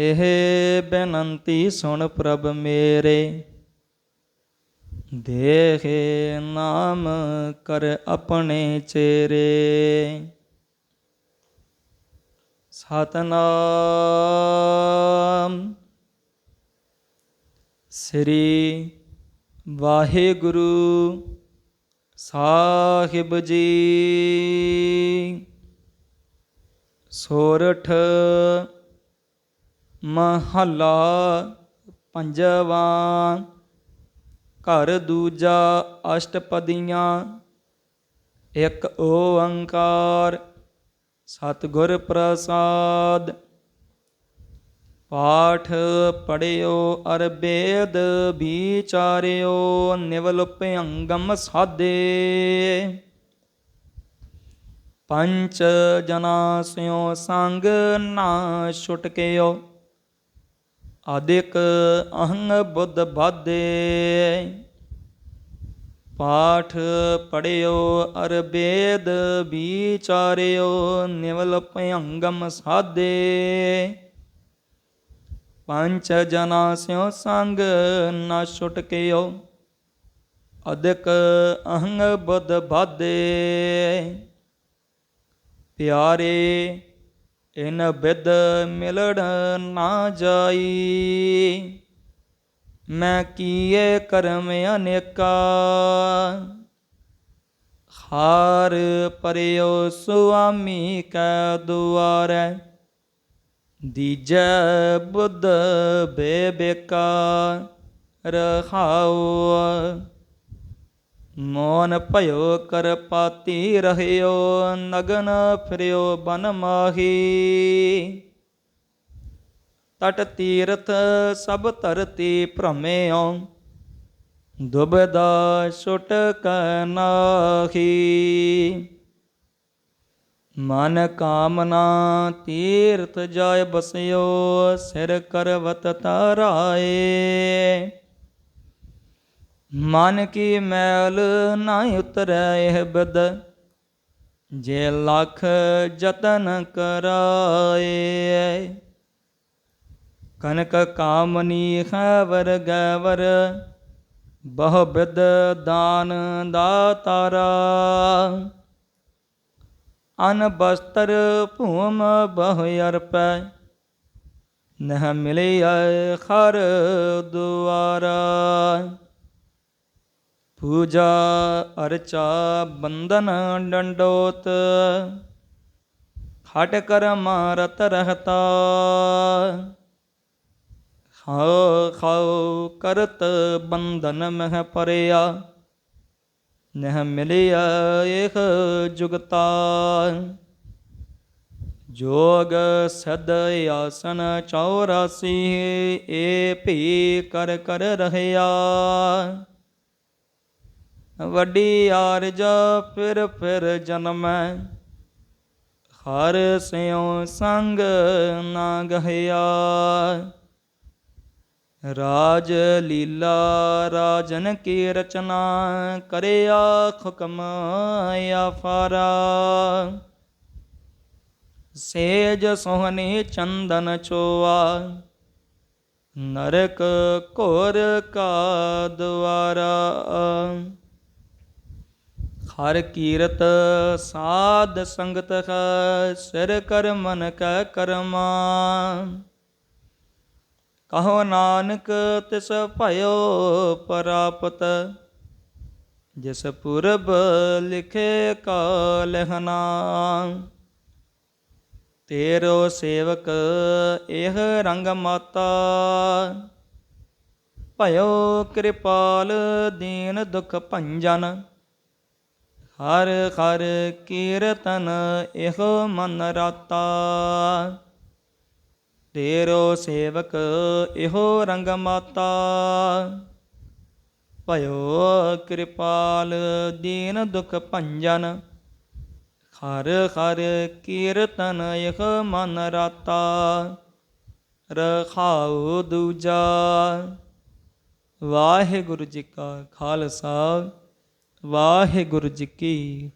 ਇਹ ਬੇਨੰਤੀ ਸੁਣ ਪ੍ਰਭ ਮੇਰੇ। ਦੇਖੇ ਨਾਮ ਕਰ ਆਪਣੇ ਚੇਰੇ। ਸਤਨਾਮ। ਸ੍ਰੀ ਵਾਹਿਗੁਰੂ ਸਾਹਿਬ ਜੀ। ਸੋਰਠ ਮਹੱਲਾ ਪੰਜਵਾ। ਘਰ ਦੂਜਾ ਅਸ਼ਟਪਦੀਆਂ। ਇੱਕ ਓੰਕਾਰ, ਸਤਿਗੁਰ ਪ੍ਰਸਾਦ। ਪਾਠ ਪੜਿਓ ਅਰਬੇਦ, ਵਿਚਾਰਿਓ ਨਿਵਲ ਭਯੰਗਮ ਸਾਧੇ ਪੰਚ ਜਨਾ ਸਿਓ ਸੰਗ ਨਾ ਛੁਟਕਿਓ। ਆਦਿਕ ਅਹੰਗ ਬੁੱਧ ਬਾਧੇ। ਪਾਠ ਪੜਿਓ ਅਰਬੇਦ ਵਿਚਾਰਿਓ, ਨਿਵਲ ਭਯੰਗਮ ਸਾਧੇ। ਪੰਚ ਜਨਾ ਸਿਓ ਸੰਗ ਨਾ ਛੁਟਕਿਓ, ਅਦਿਕ ਅਹੰਗ ਬੁੱਧ ਬਾਧੇ। ਪਿਆਰੇ ਇਨ ਬਿਦ ਮਿਲਣ ਨਾ ਜਾਈ। ਮੈਂ ਕੀਏ ਕਰਮ ਅਨੇਕਾ। ਹਾਰ ਪਰਿਓ ਸੁਆਮੀ ਕੈ ਦੁਆਰੈ। ਦੀਜੈ ਬੁੱਧ ਬੇਬੇਕਾ। ਰਹਾਉ ਮੋਨ ਭਇਓ ਕਰਪਾਤੀ ਰਹਿਓ, ਨਗਨ ਫਿਰਿਓ ਬਨ ਮਾਹੀ। ਤਟ ਤੀਰਥ ਸਭ ਧਰਤੀ ਭ੍ਰਮਿਓ ਦੁਬਦਾ ਛੁਟ ਨਾਹੀ। ਮਨ ਕਾਮਨਾ ਤੀਰਥ ਜਾਇ ਬਸਿਓ, ਸਿਰ ਕਰਵਤ ਤਰਾਏ ਮਨ ਕੀ ਮੈਲ ਨਾ ਉਤਰੈ ਇਹ ਬਦ, ਜੇ ਲੱਖ ਯਤਨ ਕਰਾਏ। ਕਨਕ ਕਾਮਨੀ ਹੈ ਵਰਗ ਬਹੁ ਬਿਦ ਦਾਨ ਦਾਤਾਰਾ ਅਨ ਬਸਤਰ ਭੂਮ ਬਹੁ ਅਰਪੈ, ਨਹ ਮਿਲਿਆ ਖਰ ਦੁਆਰਾ। ਪੂਜਾ ਅਰਚਾ ਬੰਧਨ ਡੰਡੋਤ ਹਟ ਕਰ ਮਾਰਤ ਰਹਤਾ। ਖਾਓ ਖਾਓ ਕਰਤ ਬੰਧਨ ਮਹ ਪਰਿਆ, ਨਹ ਮਿਲਿਆ ਇਹ ਜੁਗਤਾ। ਜੋਗ ਸਦ ਆਸਨ 84 ਏ ਭੀ ਕਰ ਕਰ ਰਹਿਆ। ਵੱਡੀ ਆਰਜ ਫਿਰ ਫਿਰ ਜਨਮੈ। ਹਰ ਸਿਉ ਸੰਗ ਨਾ ਗਹਿਆ। ਰਾਜ ਲੀਲਾ ਰਾਜਨ ਕੀ ਰਚਨਾ ਕਰਿਆ ਹੁਕਮ ਆਫਾਰਾ ਸੇਜ ਸੋਹਣੀ ਚੰਦਨ ਚੋਆ ਨਰਕ ਘੋਰ ਕਾ ਦੁਆਰਾ। ਹਰ ਕੀਰਤ ਸਾਧ ਸੰਗਤ ਹੈ, ਸਿਰ ਕਰ ਮਨ ਕੈ ਕਰਮਾ। ਕਹੋ ਨਾਨਕ ਤਿਸ ਭਇਓ ਪ੍ਰਾਪਤ, ਜਿਸ ਪੁਰਬ ਲਿਖੇ ਕਾਲ ਕਾਲਹਨਾ ਤੇਰੋ ਸੇਵਕ ਇਹ ਰੰਗ ਮਾਤਾ, ਭਇਓ ਕਿਰਪਾਲ ਦੀਨ ਦੁਖ ਭੰਜਨ। ਹਰ ਹਰ ਕੀਰਤਨ ਇਹੋ ਮਨ ਰਾਤਾ। ਤੇਰੋ ਸੇਵਕ ਇਹੋ ਰੰਗ ਮਾਤਾ। ਭਇਓ ਕਿਰਪਾਲ ਦੀਨ ਦੁਖ ਭੰਜਨ। ਹਰ ਹਰ ਕੀਰਤਨ ਇਹ ਮਨ ਰਾਤਾ। ਰਖਾਉ ਦੂਜਾ। ਵਾਹਿਗੁਰੂ ਜੀ ਕਾ ਖਾਲਸਾ। ਵਾਹਿਗੁਰੂ ਜੀ ਕੀ